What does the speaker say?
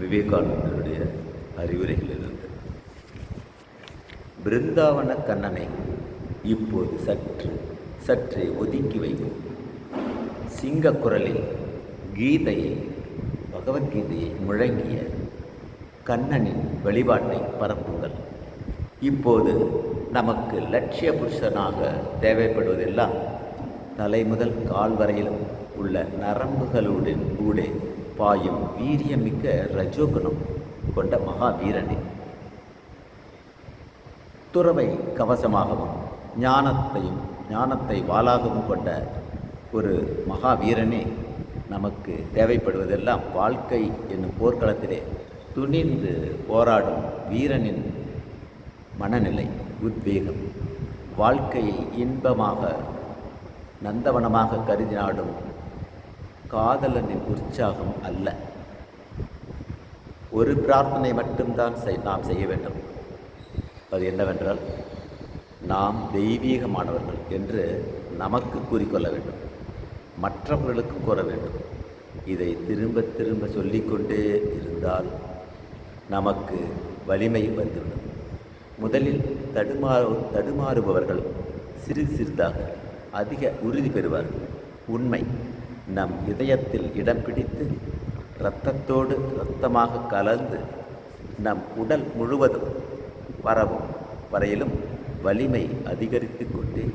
விவேகானந்தருடைய அறிவுரைகளிலிருந்து பிருந்தாவன கண்ணனை இப்போது சற்று சற்றே ஒதுக்கி வைப்போம். சிங்க குரலில் கீதையை பகவத்கீதையை முழங்கிய கண்ணனின் வழிபாட்டை பரப்புங்கள். இப்போது நமக்கு லட்சிய புருஷனாக தேவைப்படுவதெல்லாம் தலை முதல் கால் வரையிலும் உள்ள நரம்புகளுடன் ஊடே பாயும் வீரியமிக்க ரஜோகுணம் கொண்ட மகாவீரனே. துறவை கவசமாகவும் ஞானத்தையும் ஞானத்தை வாளாகவும் கொண்ட ஒரு மகாவீரனே நமக்கு தேவைப்படுவதெல்லாம் வாழ்க்கை என்னும் போர்க்களத்திலே துணிந்து போராடும் வீரனின் மனநிலை உத்வேகம். வாழ்க்கையை இன்பமாக நந்தவனமாக கருதினாடும் காதலனின் உற்சாகம் அல்ல. ஒரு பிரார்த்தனை மட்டும்தான் செய் நாம் செய்ய வேண்டும். அது என்னவென்றால் நாம் தெய்வீகமானவர்கள் என்று நமக்கு கூறிக்கொள்ள வேண்டும். மற்றவர்களுக்கும் கூற வேண்டும். இதை திரும்ப திரும்ப சொல்லிக்கொண்டே இருந்தால் நமக்கு வலிமை வந்துவிடும். முதலில் தடுமாறு தடுமாறுபவர்கள் சிறிது சிறிதாக அதிக உறுதி பெறுவார்கள். உண்மை. நம் இதயத்தில் இடம் பிடித்து இரத்தத்தோடு இரத்தமாக கலந்து நம் உடல் முழுவதும் பரவும் வரையிலும் வலிமை அதிகரித்து கொண்டே